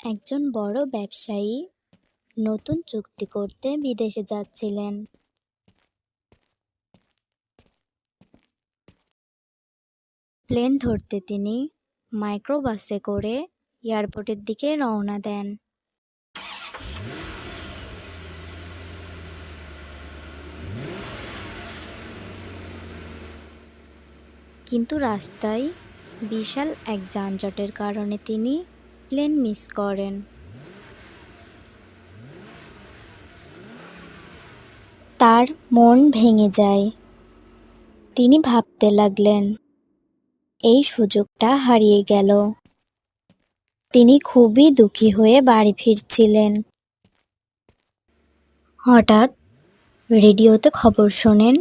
একজন বড় ব্যবসায়ী নতুন চুক্তি করতে বিদেশে যাচ্ছিলেন। প্লেন ধরতে তিনি মাইক্রোবাসে করে এয়ারপোর্টের দিকে রওনা দেন। কিন্তু রাস্তায় বিশাল এক যানজটের কারণে তিনি প্লেন মিস করেন। তার মন ভেঙে যায়। তিনি ভাবতে লাগলেন, এই সুযোগটা হারিয়ে গেল। তিনি খুবই দুঃখী হয়ে বাড়ি ফিরছিলেন। হঠাৎ রেডিওতে খবর শোনেন,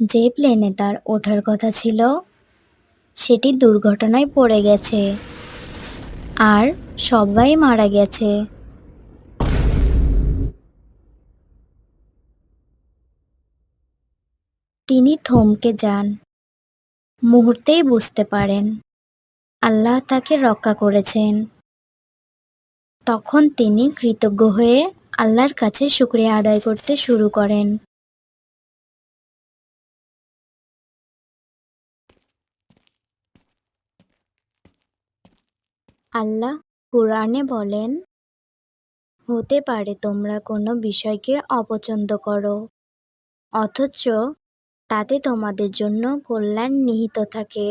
যে প্লেনে তার ওঠার কথা ছিল, সেটি দুর্ঘটনায় পড়ে গেছে। আর সবাই মারা গেছে। তিনি থমকে যান। মুহূর্তেই বুঝতে পারেন, আল্লাহ তাকে রক্ষা করেছেন। তখন তিনি কৃতজ্ঞ হয়ে আল্লাহর কাছে শুক্রিয়া আদায় করতে শুরু করেন। আল্লাহ কোরআনে বলেন, হতে পারে তোমরা কোনো বিষয়কে অপছন্দ করো, অথচ তাতে তোমাদের জন্য কল্যাণ নিহিত থাকে।